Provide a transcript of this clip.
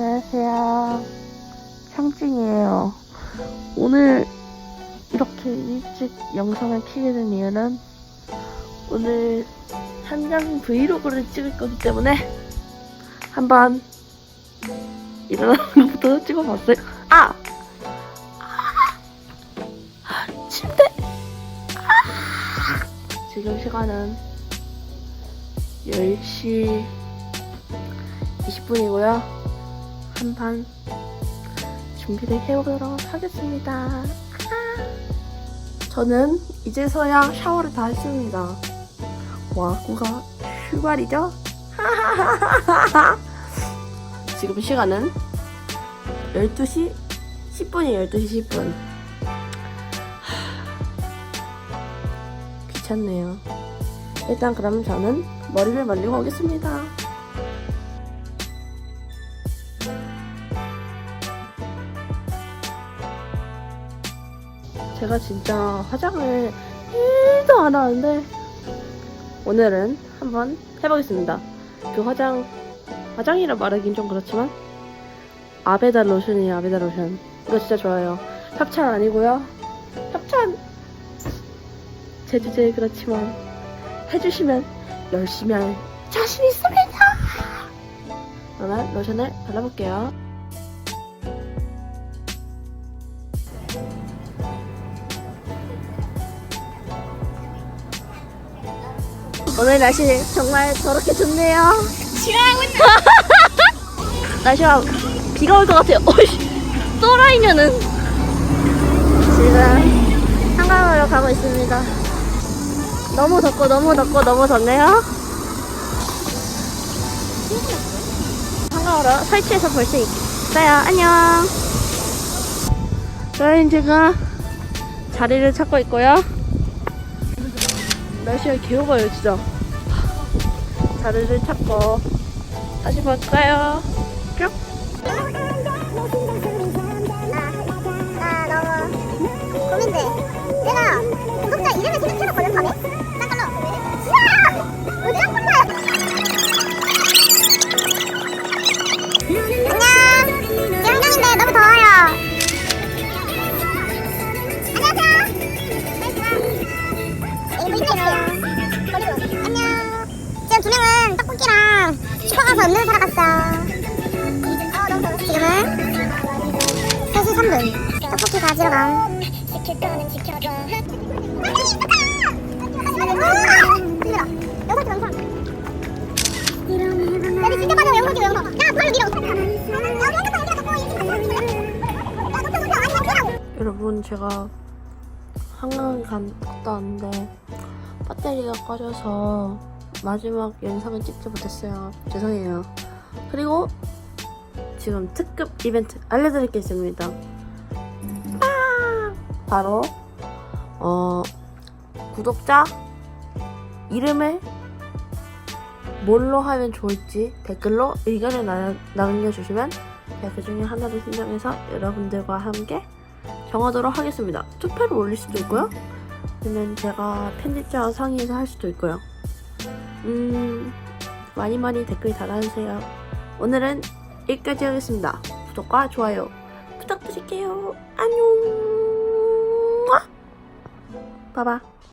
안녕하세요. 상징이에요. 오늘 이렇게 일찍 영상을 켜게 된 이유는 오늘 현장 브이로그를 찍을 거기 때문에 한번 일어나는 것부터 찍어봤어요. 아! 아! 침대! 아! 지금 시간은 10시 20분이고요. 한판 준비를 해보도록 하겠습니다. 아! 저는 이제서야 샤워를 다 했습니다. 와구가 휴발이죠? 지금 시간은 12시 10분이 12시 10분. 귀찮네요. 일단 그럼 저는 머리를 말리고 오겠습니다. 제가 진짜 화장을 1도 안 하는데 오늘은 한번 해보겠습니다. 그 화장 화장이라 말하긴 좀 그렇지만 아베다 로션이에요. 아베다 로션. 이거 진짜 좋아요. 협찬 아니고요. 협찬 제 주제에 그렇지만 해주시면 열심히 할 자신 있습니다. 그러면 로션을 발라볼게요. 오늘 날씨 정말 더럽게 좋네요. 싫어하고 있는 날씨가 비가 올 것 같아요. 어이씨, 또라이면은 지금 한강으로 가고 있습니다. 너무 덥고 너무 덥고 너무 덥네요. 한강으로 설치해서 볼 수 있어요. 안녕. 지금 자리를 찾고 있고요. 날씨가 개오바요 진짜. 자리를 찾고 다시 볼까요? 뿅. 떡볶이랑 슈퍼 가서 음료 사러 갔어. 지금은. 3시 3분. 떡볶이 가지러 감. 여러분 제가 한강 간 갔다 왔는데 배터리가 꺼져서 마지막 영상을 찍지 못했어요. 죄송해요. 그리고 지금 특급 이벤트 알려드릴 게 있습니다. 아! 바로 어 구독자 이름을 뭘로 하면 좋을지 댓글로 의견을 나, 남겨주시면 제가 그 중에 하나를 선정해서 여러분들과 함께 정하도록 하겠습니다. 투표를 올릴 수도 있고요. 아니면 제가 편집자와 상의해서 할 수도 있고요. 음, 많이 많이 댓글 달아주세요. 오늘은 여기까지 하겠습니다. 구독과 좋아요 부탁드릴게요. 안녕. 빠바.